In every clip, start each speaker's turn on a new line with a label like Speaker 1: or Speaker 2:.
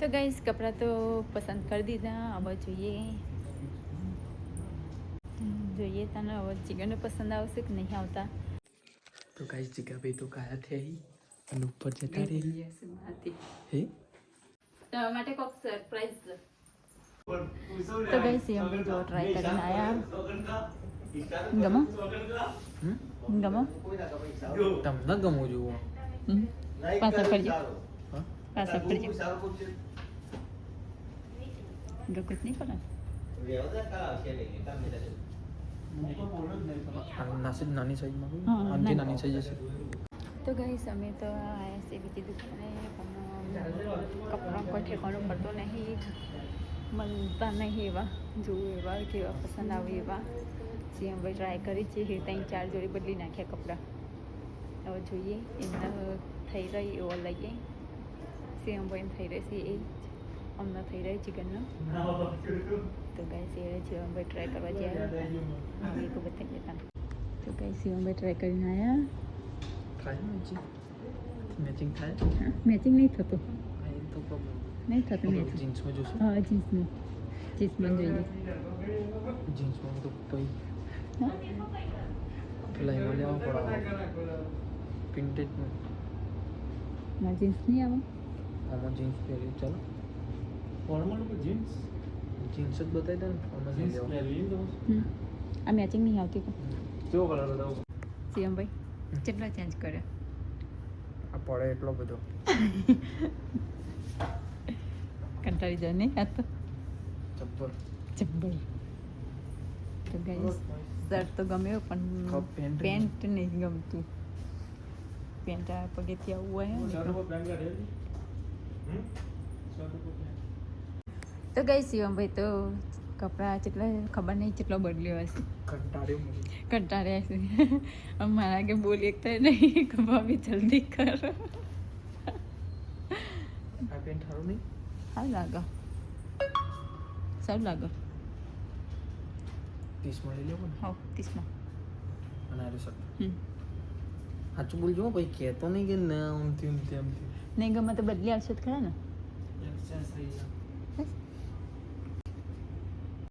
Speaker 1: તો ગાઈસ કપડાં તો પસંદ કરી દીધા હવે જોઈએ. જોઈએ તને હવે ચિકન પસંદ આવશે કે નહીં આવતા.
Speaker 2: તો ગાઈસ જીગાભાઈ તો કાયા થઈ અને ઉપર જતા રહી. હે?
Speaker 1: માટે કોક સરપ્રાઈઝ તો ગાઈસ એ અમે જો ટ્રાય કરીને આયા. ગમો? ગમો?
Speaker 2: તમને ગમો જુઓ
Speaker 1: હમ. પાછા ફરજો. પાછા ફરજો. ગકુત નહીં પડે
Speaker 2: નાની સાઈઝમાં કોઈ?
Speaker 1: હા,
Speaker 2: આનથી
Speaker 1: નાની.
Speaker 2: નાની સાઈઝ
Speaker 1: તો ગઈ અમે તો આયા છે બીજી દુકાને પણ કપડાં કોઈ ઠેકાણું પડતો નહીં મળતા નહીં એવા જોવું એવા કેવા પસંદ આવે એવા જે અમે ટ્રાય કરી છે એ ત્રણ ચાર જોડી બદલી નાખ્યા કપડાં હવે જોઈએ એમના થઈ રહી એવો લઈએ સેમ એમ થઈ રહી છે એ અમને થઈ રહી ચિકનનો તો ગાઈસ એ જીવનભાઈ ટ્રાય કરવા જઈએ હવે એક બતાવી દેતા તો ગાઈસ જીવનભાઈ ટ્રાય કરીને આવ્યા
Speaker 2: થાય મેચિંગ થાય
Speaker 1: મેચિંગ નહીં થતું
Speaker 2: નહીં એ
Speaker 1: થતું મેચિંગ
Speaker 2: જીન્સમાં જોશું
Speaker 1: હા જીન્સનું જીન્સમાં જોઈએ
Speaker 2: જીન્સમાં તો
Speaker 1: હા
Speaker 2: પેલા એમાં લેવા પડે પ્રિન્ટેડ
Speaker 1: ના જીન્સ નહીં આવે
Speaker 2: આમાં જીન્સ પહેરી ચાલો
Speaker 3: ફોર્મલ જીન્સ?
Speaker 2: જીન્સ જ બતાવી દે ને
Speaker 3: જીન્સ
Speaker 2: લેવા
Speaker 3: પહેરવી તો?
Speaker 1: આ મેચિંગ નહીં આવતી કો
Speaker 3: કેવો કલર બતાવો?
Speaker 1: સીએમભાઈ કેટલા ચેન્જ કર્યો?
Speaker 2: આ પડે એટલો બધો.
Speaker 1: કંટાળી જાય નહીં આ તો?
Speaker 2: જબ્બર.
Speaker 1: જબ્બર. તો ગાઈસ શર્ટ તો ગમ્યો પણ
Speaker 2: પેન્ટ
Speaker 1: પેન્ટ નહીં. ગમતું. પેન્ટ પગેથી આવવું હોય
Speaker 3: શર્ટ
Speaker 1: ને
Speaker 3: ઉપર પેન્ટ કાઢેલી હમ શર્ટ ઉપર પેન્ટ
Speaker 1: તો ગઈ શિવમભાઈ તો કપડાં કેટલા ખબર નહીં કેટલો બદલ્યો હશે.
Speaker 2: કંટાળ્યો
Speaker 1: છે મારા કે બોલ એક તો નહીં કે ભાભી જલ્દી કરો.
Speaker 2: સારું
Speaker 1: લાગો. સારું લાગો.
Speaker 2: ત્રીસમાં લઈ લેવો ને
Speaker 1: હા ત્રીસમાં.
Speaker 2: અને આરે શર્ટ સાચું બોલજો ભાઈ કહેતો નહીં કે ના આમથી આમથી આમથી.
Speaker 1: નહીં ગમે તો બદલી આવશે જ ખરા ને?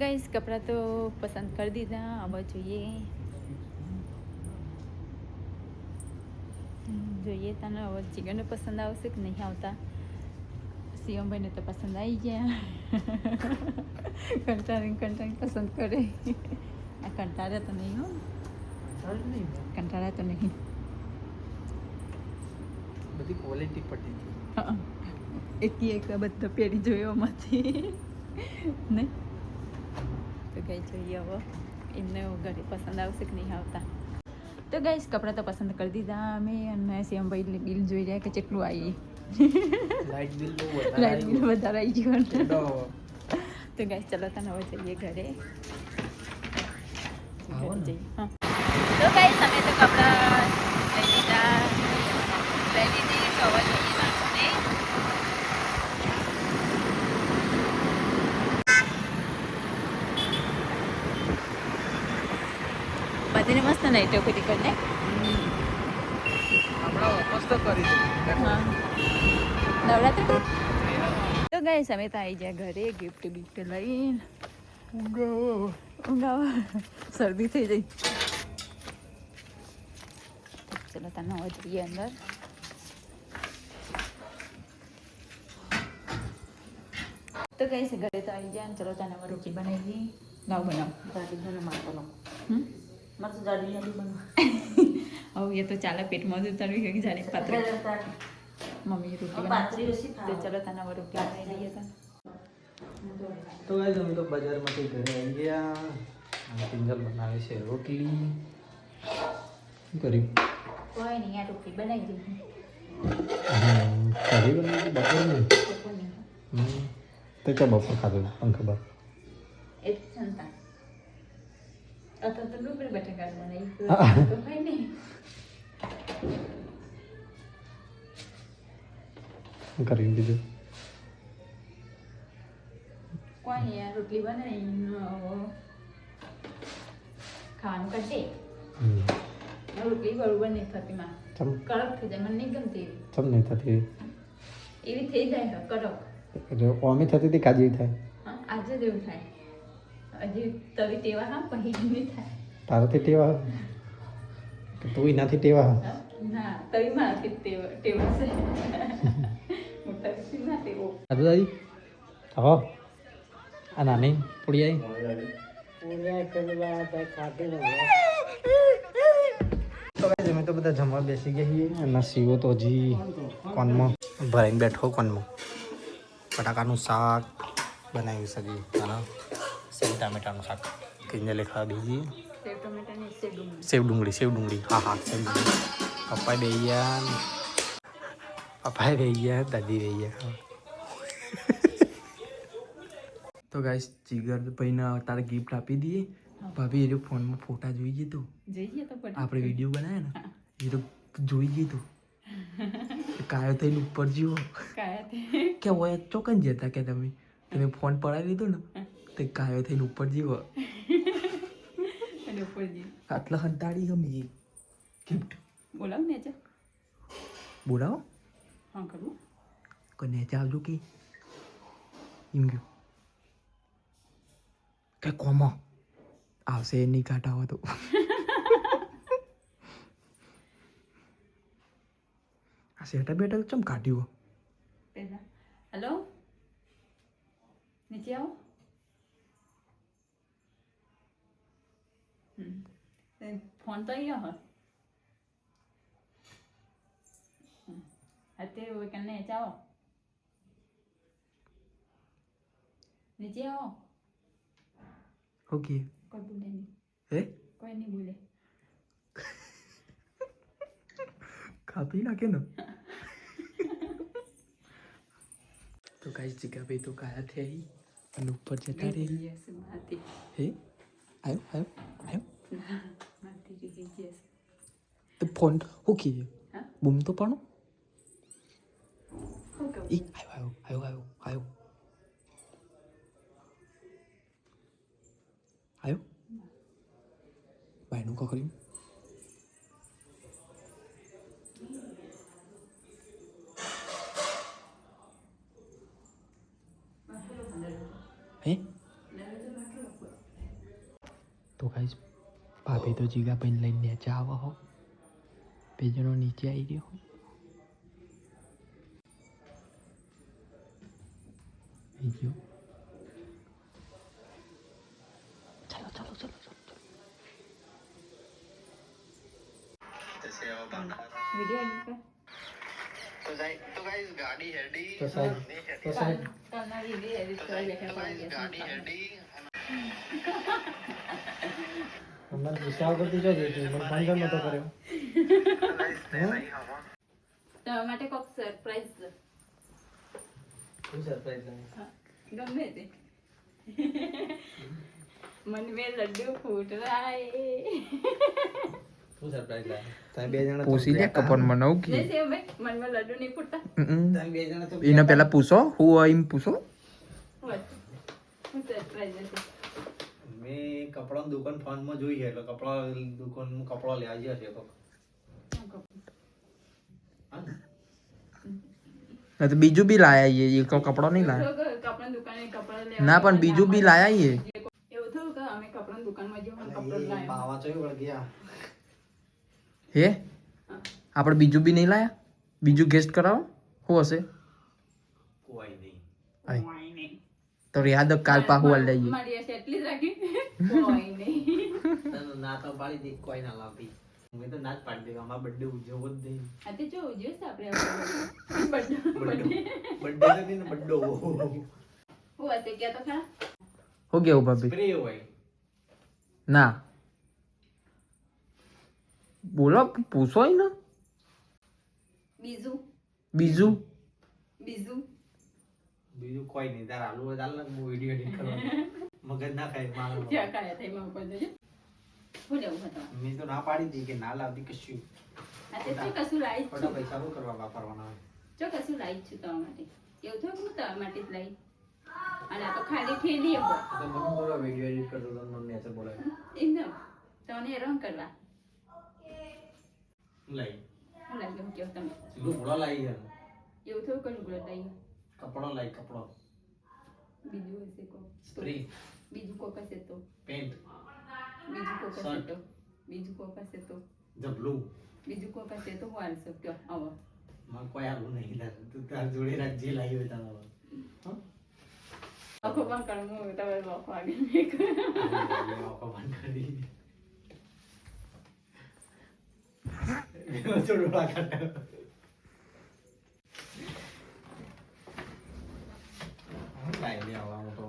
Speaker 1: ગાઈસ કપડાં તો પસંદ કરી દીધા. હવે જોઈએ. જોઈએ તને હવે ચિકન પસંદ આવશે કે નહીં આવતા? સિયમભાઈને તો પસંદ આવી ગયા. કંટાળી કંટાળી પસંદ કરે. આ કંટાળે તો નહીં હો. કંટાળે તો નહીં.
Speaker 2: બધી ક્વોલિટી પટી
Speaker 1: એક એક બધો પેઢી જોયો માંથી નહીં? તો ગઈ જોઈએ હવે. એમને ઘરે પસંદ આવશે કે નહીં આવતા. તો ગાઈસ કપડાં તો પસંદ કરી દીધા અમે અને શ્યામભાઈ બિલ જોઈ રહ્યા કે કેટલું આવી
Speaker 2: લાઇટ બિલ વધારે
Speaker 1: લાઇટ બિલ વધારે આવી ગયું તો ગાઈશ ચલો તને હવે જઈએ ઘરે. જઈએ હા. તો ગાઈસ અમે તો કપડાં લઈ લીધા લઈ લીધી તો હવે જઈએ વાંચને બધીને તો કરી કરીને નવરાત્રિ? તો ગઈ અમે તો આવી ગયા ઘરે ગિફ્ટ બિફ્ટ લઈને. ઊંઘાવા શરદી થઈ જઈ ચલો તને હવે જઈએ અંદર. તો ગાઈસ ઘરે તો આવી જાય ચલો તને રોટી બનાવી દઈ નવ બનાવ.
Speaker 4: રોટી બનાવ મારતો લો
Speaker 1: હમ?
Speaker 4: મારે તો જાડી નથી બનવા.
Speaker 1: હવે એ તો ચાલે પેટમાં જ ઉતારવી કે જાડી પાત્ર મમ્મી રોટલી
Speaker 4: પાતળી ઓછી
Speaker 1: તો. ચલો તને હવે રોટી બનાવી દઈએ
Speaker 2: તો. ગાઈઝ અમે તો બજારમાંથી ઘરે આવી ગયા. અને પિંજલ બનાવે છે રોટલી. શું કર્યું?
Speaker 1: કોઈ નહીં આ રોટલી બનાવી દીધી.
Speaker 2: કરી બનાવી બપોર નહીં તો ક્યાં બપોર ખાધું? પણ ખબર?
Speaker 1: એ જ સંતા અથવા તો ડુંગળી બટાકા બનાવી તો કઈ
Speaker 2: શું
Speaker 1: રોટલી બનાવી ખાવાનું કરશે રોટલી બરોબર નહીં થતી માં કડક થઈ જાય મને નહીં ગમતી
Speaker 2: ચમ નહીં થતી
Speaker 1: એવી થઈ જાય કડક
Speaker 2: એટલે ઓમી થતી હતી કાજી થાય
Speaker 1: આજે જ એવું થાય હજી તવી ટેવા હા પછી નહીં થાય.
Speaker 2: તારાથી ટેવા કે તું એનાથી ટેવા
Speaker 1: હા? ના તવી મારાથી ટેવા ટેવા છે. ના ટેવો.
Speaker 2: દાદી. હો આ નાની પૂડી આવી તો guys, અમે તો બધા જમવા બેસી ગયા છીએ અને શીવો તો હજી કોનમાં ભરાઈને બેઠો કોનમાં. બટાકાનું શાક બનાવી શકીએ. ટામેટાનું શાક. કહીને લેખા બેસી
Speaker 1: સેવ ડુંગળી.
Speaker 2: સેવ ડુંગળી હા હા સેવ ડુંગળી. પપ્પા બે ગયા પપ્પા બે ગયા દાદી બે ગયા તો ગાઈસ જીગર ભાઈને તારે ગિફ્ટ આપી દઈએ. ભાભી એ ફોનમાં ફોટા જોઈ ગયો તો. આપણે વીડિયો બનાવ્યા ને એ તો જોઈ ગઈ તું. કાયો થઈને ઉપર જીવો. કે હોય ચોકન જતા કે તમે? તમે ફોન પડાવી લીધો ને તે કાયો થઈને ઉપર જીવો.
Speaker 1: અને ઉપર જીવ.
Speaker 2: આટલા હંતાડી ગમી ગિફ્ટ
Speaker 1: બોલાવ ને જા.
Speaker 2: બોલાવો.
Speaker 1: હા કરું.
Speaker 2: કોઈ નેચે આવજો કે. એમ ગયું કે કોમો? આવશે એની કાઢા હોય તો. આ સેટા બેટા ચમ કાઢ્યું
Speaker 1: પહેલા. હેલો? નીચે આવો હમ. એ ફોન તો અહીંયા હોય હમ. અત્યારે હોય કે નીચે આવો નીચે આવો.
Speaker 2: ઓકે.
Speaker 1: કોઈ બોલે નહીં.
Speaker 2: હે?
Speaker 1: કોઈ નહીં બોલે.
Speaker 2: કાપી નાખે ને? તો કાંઈ જગ્યા ભાઈ તો કાયા થઈ. અને ઉપર જતા રહી.
Speaker 1: યસ માતી
Speaker 2: હે આવ્યો આવ્યો આવ્યો
Speaker 1: માતી રહી યસ
Speaker 2: તો ફોન હું કીધું
Speaker 1: હા
Speaker 2: બૂમ તો પાડો
Speaker 1: શું કહું
Speaker 2: ઈ આવ્યો આવ્યો આવ્યો આવ્યો આવ્યો ભાઈનું કકરી હે તો ગાઈસ ભાભી તો જીગાભાઈને લઈને નીચે આવો હો. બે જણો નીચે આવી ગયો ગયો ચાલો ચાલો ચાલો ચાલો
Speaker 1: વીડિયો એડિટ કર.
Speaker 2: તો સાહેબ તો સાહેબ
Speaker 1: ગાડી વીડિયો
Speaker 2: મને ગુસ્સા કરતી જો જતી મને ફોન નતો કર્યો.
Speaker 1: તમારા માટે કોક સરપ્રાઈઝ.
Speaker 2: શું સરપ્રાઈઝ લાગે
Speaker 1: ગમે તે. મન મે લડ્ડુ ફૂટ રાય
Speaker 2: શું સરપ્રાઈઝ લાગે? તમે બે જણા
Speaker 5: પૂછી લે કપન મનાવ કે?
Speaker 1: નહીં સેવ ભાઈ મનમાં લડ્ડુ નહીં ફૂટતા.
Speaker 2: તમે બે જણા તો
Speaker 5: એને પેલા પૂછો હું એમ પૂછો?
Speaker 1: સરપ્રાઈઝ
Speaker 2: મેં કપડાની દુકાન ફોનમાં જોઈ છે એટલે કપડા દુકાનમાં કપડા લેવા ગયા છે તો
Speaker 5: ના તો બીજું બી લાયા એ કપડો નહીં લાયા.
Speaker 1: કપડાની દુકાને કપડા લેવા
Speaker 5: ના પણ બીજું બી લાયા એ
Speaker 1: એવું થયું કે અમે કપડાની દુકાનમાં જઈએ કપડાં લાવ્યા
Speaker 2: પાવા ચોય વળ ગયા.
Speaker 5: હે? આપણે બીજું બી નહીં લાયા? બીજું ગેસ્ટ કરાવો? શું હશે?
Speaker 2: કોઈ નહીં.
Speaker 5: તો યાદ કાલ પાહુ વાલ લઈએ
Speaker 1: કોઈ નહીં
Speaker 2: તને ના તો પાડી દે કોઈ ના લાવતી. મેં તો ના જ પાડી દેવા અમારા બર્થડે ઉજવો જ નહીં.
Speaker 1: આ જો ઉજવ્યો છે આપણે બર્થડે
Speaker 2: બર્થડે. નહીં ને બર્થડે
Speaker 1: હું. હશે ક્યાં તો ખરા?
Speaker 5: શું કેવું ભાભી?
Speaker 2: સ્પ્રે હોય.
Speaker 5: ના. બોલો પૂછો ને.
Speaker 1: બીજું?
Speaker 5: બીજું?
Speaker 1: બીજું?
Speaker 2: બીજું કોઈ નહીં તારા આલુ હોય ચાલ ને હું વીડિયો એડિટ કરવાનો. મગજ ના ખાય મારો
Speaker 1: ક્યાં કાયા થઈ એમાં ઉપર દેજો હું હતો
Speaker 2: મેં તો ના પાડી દી કે ના લાવતી કશું.
Speaker 1: આ તે શું કશું લાઈ છે?
Speaker 2: ખોટા પૈસા શું કરવા વાપરવાના હોય.
Speaker 1: જો કશું લાઈ છું તમારા માટે. એવું થયું હું તમારા માટે જ લાઈ અને આ તો ખાલી થેલી હોય.
Speaker 2: તો મને બોલો વિડિયો એડિટ કરતો તો મને નેચર બોલાય
Speaker 1: એકદમ તમને રંગ કરવા.
Speaker 2: લાઈ
Speaker 1: હું લાગ્યું કેવું તમે
Speaker 2: લાવી છે.
Speaker 1: એવું થયું કે લુગડો લાઈ
Speaker 2: કપડો લાઈ કપડો.
Speaker 1: બીજું હશે કો
Speaker 2: સ્પ્રે
Speaker 1: બીજું કોક હશે તો.
Speaker 2: પેન્ટ.
Speaker 1: બીજું કોક હશે તો. બીજું કોક હશે તો.
Speaker 2: જબલું
Speaker 1: બીજું કોક હશે તો હું હાલશો કયો? આવો.
Speaker 2: માં કોઈ આવું નહીં લાગે. તું તાર જોડે રાખ જે લાવી હોય તારા
Speaker 1: આખો પણ કરું હોય તમે હવે આગળ નહીં
Speaker 2: આખો બંધ કરી દીધી. લાવી દે આવા મોટો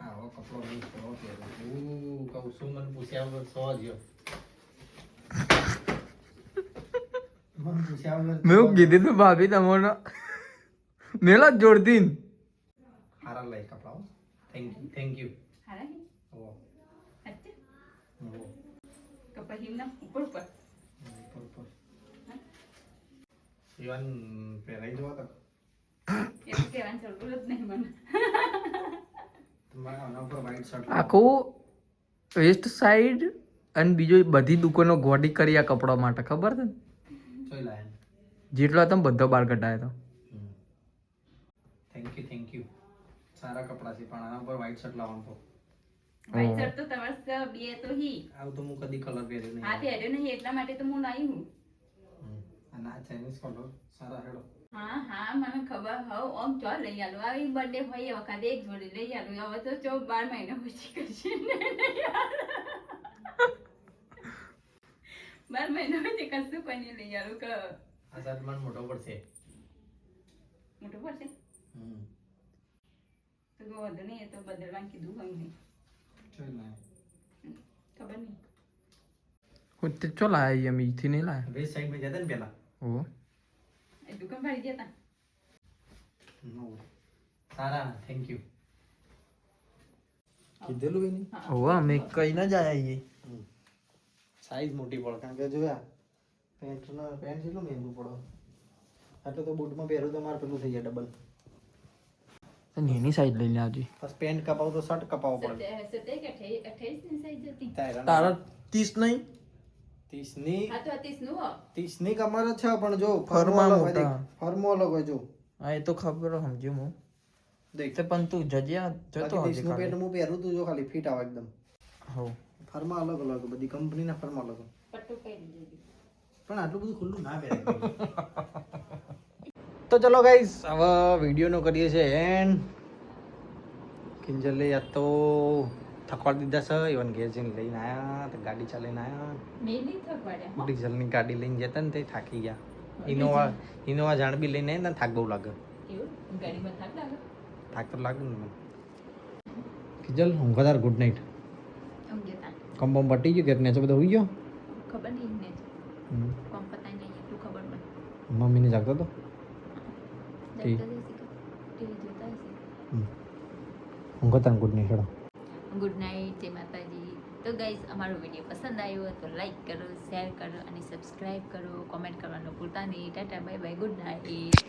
Speaker 2: આવો કપડો નહીં સો પહેરો હું કહું છું મને પૂછ્યા વગર સો વગર
Speaker 5: મેં કીધું તું ભાભી તમને મેલો જ જોડતી.
Speaker 2: હારા લઈ કપડાઓ થેન્ક યુ થેન્ક યુ
Speaker 1: હારા હે?
Speaker 2: ઓ
Speaker 1: હાચે?
Speaker 2: ઓ
Speaker 1: કે પછી એમના ઉપર ઉપર
Speaker 2: ઉપર ઉપર ઇવન પહેરાઈ જવા તો
Speaker 1: એવું કહેવાની જરૂર જ નહીં મને
Speaker 2: તમારા આના પહેરાઈ જવા તો
Speaker 5: આખું વેસ્ટ સાઈડ અને બીજો બધી દુકાનો ગોડી કરી આ કપડા માટે ખબર છે ને? જેટલો તમે બધો બાર કઢાયો તો
Speaker 2: થેન્ક યુ થેન્ક યુ સારા કપડા છે પણ આના ઉપર વ્હાઈટ શર્ટ લાવવાનું તો.
Speaker 1: તો તમારે બે તો હી.
Speaker 2: આવું તો હું કદી કલર પહેર્યો નહીં.
Speaker 1: હા પહેર્યો નહીં એટલા માટે તો હું લાવી હું.
Speaker 2: હમ. અને આ ચાઇનીઝ કલર સારા હેડો.
Speaker 1: હા હા મને ખબર. હવ ઓમ ચો લઈ આલો. આવી બર્થડે હોય એ વખતે એક જોડી લઈ આલો. હવે તો ચો બાર મહિના પછી આલું. બાર મહિના પછી કશું કોઈ નહીં લઈ આલું. કે
Speaker 2: આઝાદ મન મોટો પડશે.
Speaker 1: મોટો પડશે?
Speaker 2: હમ.
Speaker 1: તો કોઈ વાંધો નહીં એ તો બદલવાનું કીધું હોય નહીં. ખબર નહીં.
Speaker 5: હું તે ચો લાયા અમે ઈથી નહીં લાયા.
Speaker 2: બે સાઈડમાં જતા ને પેલા.
Speaker 5: ઓ.
Speaker 1: એ દુકાન ભાડી જતા
Speaker 2: નો. સારા થેન્ક યુ કીધેલું એની
Speaker 5: હોવા અમે કઈ ના જાય આઈએ
Speaker 2: સાઈઝ મોટી પડે કારણ કે જોયા પેન્ટ પેન્ટ કેટલું મહેંગું પડે? આટલું તો બૂટમાં પહેરું તો મારે પેલું થઈ જાય ડબલ
Speaker 5: તો એની સાઈડ લઈને આવજી.
Speaker 2: બસ પેન્ટ કપાવ તો શર્ટ કપાવ પડે.
Speaker 5: તારા ત્રીસ નહીં?
Speaker 2: ત્રીસની
Speaker 1: હા તો તીસનું હો.
Speaker 2: ત્રીસ કમર છે પણ જો
Speaker 5: ફરમાં મોટા.
Speaker 2: ફરમો અલગ હોય જો.
Speaker 5: હા એ તો ખબર સમજ્યો હું.
Speaker 2: દેખ.
Speaker 5: તે પણ તું જજ્યા જતો
Speaker 2: બાકી તીસનું પેન્ટ હું પહેરું તું જો ખાલી ફિટ આવે એકદમ.
Speaker 5: હો
Speaker 2: ફરમાં અલગ અલગ બધી કંપનીના ફર્મા અલગ. હોય.
Speaker 1: પહેરી
Speaker 2: પણ આટલું બધું ખુલ્લું ના પહેરે. તો ચલો ગાઈસ હવે વિડીયોનો કરીએ છે એન્ડ કિંજલે યાદ તો થકવાડ દીધા છે. ઇવન ઘેર જઈને લઈને આવ્યા તો ગાડી ચાલીને આવ્યા ડીઝલની ગાડી લઈને જતા ને તે થાકી ગયા. ઇનોવા ઇનોવા જાણ બી લઈને ને થાક બહુ લાગે.
Speaker 1: થાક
Speaker 2: તો લાગે ને. કિજલ ઊંઘ ગુડ નાઇટ
Speaker 1: કમ્બમ તા
Speaker 2: કમ બમ પટી ગયું કે નેચો બધો હોઈ ગયો?
Speaker 1: ખબર નહીં
Speaker 2: મમ્મીને જાગતો હતો? હમ. ઊંઘ તાર ગુડ નાઇટ હેડો.
Speaker 1: ગુડ નાઇટ, જય માતાજી. તો ગાઈઝ અમારો વીડિયો પસંદ આવ્યો તો લાઈક કરો શેર કરો અને સબસ્ક્રાઈબ કરો. કોમેન્ટ કરવાનું ભૂલતા નહીં. Tata bye bye good night